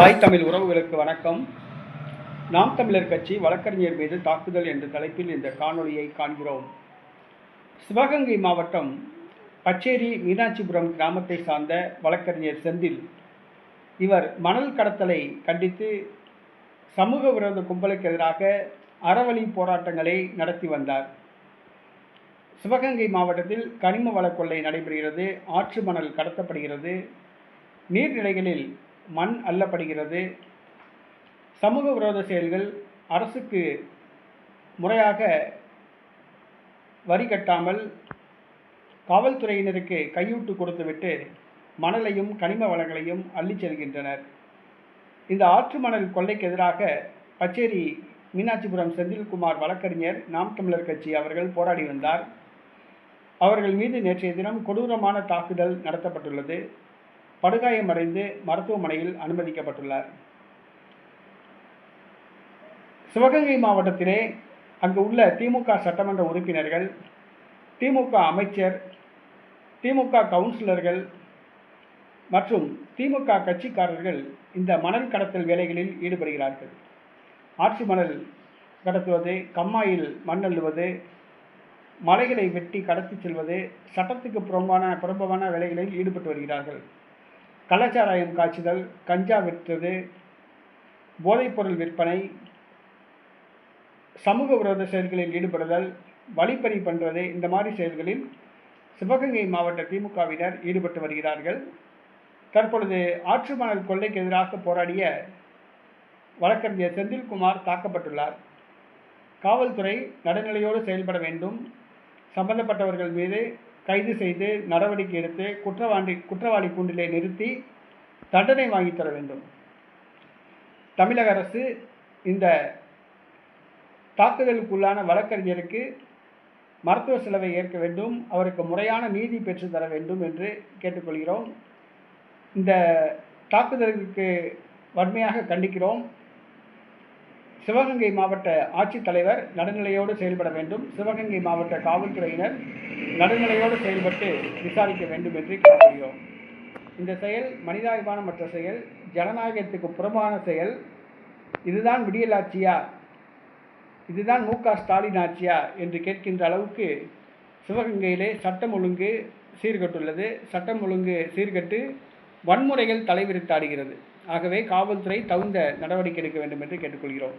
தாய் தமிழ் உறவுகளுக்கு வணக்கம். நாம் தமிழர் கட்சி வழக்கறிஞர் மீது தாக்குதல் என்ற தலைப்பில் இந்த காணொளியை காண்கிறோம். சிவகங்கை மாவட்டம் பச்சேரி மீனாட்சிபுரம் கிராமத்தை சார்ந்த வழக்கறிஞர் செந்தில். இவர் மணல் கடத்தலை கண்டித்து சமூக விரோத கும்பலுக்கு எதிராக அறவழி போராட்டங்களை நடத்தி வந்தார். சிவகங்கை மாவட்டத்தில் கனிம வள கொள்ளை நடைபெறுகிறது ஆற்று மணல் கடத்தப்படுகிறது. நீர்நிலைகளில் மண் அள்ளப்படுகிறது சமூக விரோத செயல்கள் அரசுக்கு முறையாக வரி கட்டாமல் காவல்துறையினருக்கு கையூட்டு கொடுத்துவிட்டு மணலையும் கனிம வளங்களையும் அள்ளிச் செல்கின்றனர். இந்த ஆற்று மணல் கொள்ளைக்கு எதிராக பச்சேரி மீனாட்சிபுரம் செந்தில்குமார் வழக்கறிஞர் நாம் தமிழர் கட்சி அவர்கள் போராடி வந்தார். அவர்கள் மீது நேற்றைய தினம் கொடூரமான தாக்குதல் நடத்தப்பட்டுள்ளது. படுகாயமடைந்து மருத்துவமனையில் அனுமதிக்கப்பட்டுள்ளார். சிவகங்கை மாவட்டத்திலே அங்கு உள்ள திமுக சட்டமன்ற உறுப்பினர்கள் திமுக அமைச்சர் திமுக கவுன்சிலர்கள் மற்றும் திமுக கட்சிக்காரர்கள் இந்த மணல் கடத்தல் வேலைகளில் ஈடுபடுகிறார்கள். ஆற்று மணல் கடத்துவது கம்மாயில் மண் அள்ளுவது மலைகளை வெட்டி கடத்தி செல்வது சட்டத்துக்கு புறம்பான புறம்பான வேலைகளில் ஈடுபட்டு வருகிறார்கள். கள்ளச்சாராயம் காய்ச்சுதல் கஞ்சா விற்றது போதைப்பொருள் விற்பனை சமூக விரோத செயல்களில் ஈடுபடுதல் வழிப்பறி பண்ணுறது இந்த மாதிரி செயல்களில் சிவகங்கை மாவட்ட திமுகவினர் ஈடுபட்டு வருகிறார்கள். தற்பொழுது ஆற்று மணல் கொள்ளைக்கு எதிராக போராடிய வழக்கறிஞர் செந்தில்குமார் தாக்கப்பட்டுள்ளார். காவல்துறை நடுநிலையோடு செயல்பட வேண்டும். சம்பந்தப்பட்டவர்கள் மீது கைது செய்து நடவடிக்கை எடுத்து குற்றவாளி குற்றவாளி கூண்டிலே நிறுத்தி தண்டனை வாங்கி தர வேண்டும். தமிழக அரசு இந்த தாக்குதலுக்குள்ளான வழக்கறிஞருக்கு மருத்துவ செலவை ஏற்க வேண்டும் அவருக்கு முறையான நீதி பெற்று தர வேண்டும் என்று கேட்டுக்கொள்கிறோம். இந்த தாக்குதலுக்கு வன்மையாக கண்டிக்கிறோம். சிவகங்கை மாவட்ட ஆட்சித்தலைவர் நடுநிலையோடு செயல்பட வேண்டும். சிவகங்கை மாவட்ட காவல்துறையினர் நடுநிலையோடு செயல்பட்டு விசாரிக்க வேண்டும் என்று கேட்டுக்கொள்கிறோம். இந்த செயல் மனிதாபிமானமற்ற செயல் ஜனநாயகத்துக்கு புறம்பான செயல். இதுதான் விடியல் ஆட்சியா? இதுதான் மு க ஸ்டாலின் ஆட்சியா? என்று கேட்கின்ற அளவுக்கு சிவகங்கையிலே சட்டம் ஒழுங்கு சீர்கட்டுள்ளது. சட்டம் ஒழுங்கு சீர்கட்டு வன்முறைகள் தலைவிரித்தாடுகிறது. ஆகவே காவல்துறை தகுந்த நடவடிக்கை எடுக்க வேண்டும் என்று கேட்டுக்கொள்கிறோம்.